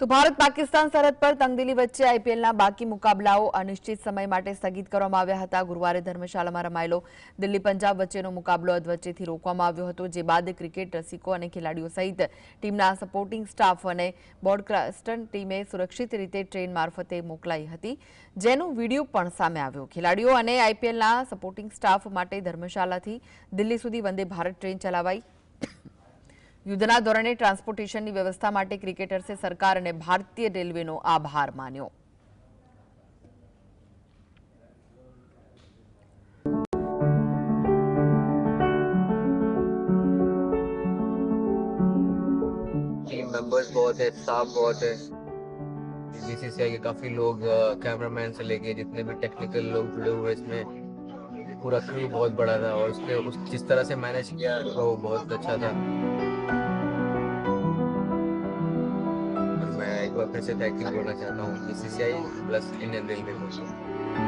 તો ભારત પાકિસ્તાન સરહદ પર તંગ દિલી વચ્ચે આઈપીએલના બાકી મુકાબલાઓ અનિશ્ચિત સમય માટે स्थगित કરવામાં આવ્યા હતા ગુરવારે ધર્મશાળામાં રમાયલો દિલ્હી પંજાબ વચ્ચેનો મુકાબલો અદવચ્ચેથી રોકવામાં આવ્યો હતો જે બાદ ક્રિકેટ રસિકો અને ખેલાડીઓ સહિત ટીમના સપોર્ટિંગ સ્ટાફ અને બોર્ડક્રાસ્ટન ટીમે સુરક્ષિત રીતે ટ્રેન મારફતે મોકલાય હતી જેનું વિડિયો પણ સામે આવ્યો ખેલાડીઓ અને આઈપીએલના સપોર્ટિંગ સ્ટાફ માટે ધર્મશાળાથી દિલ્હી સુધી વંદે ભારત ટ્રેન ચલાવાઈ યુદ્ધના દોરાને ટ્રાન્સપોર્ટેશનની વ્યવસ્થા માટે ક્રિકેટર્સે સરકાર અને ભારતીય રેલવેનો આભાર માન્યો ટીમ બસ બોટ સપોર્ટ બીસીસીઆ કે ઘણા લોકો કેમેરામેન સે લેકે जितने भी ટેકનિકલ લોકો ફ્યુલ ہوئے ઇસમે पूरा क्रू बहुत बड़ा था और उसने उस जिस तरह से मैनेज किया वो बहुत अच्छा था मैं एक बार फिर से थैंक यू बोलना चाहता हूँ C C I plus Indian railway को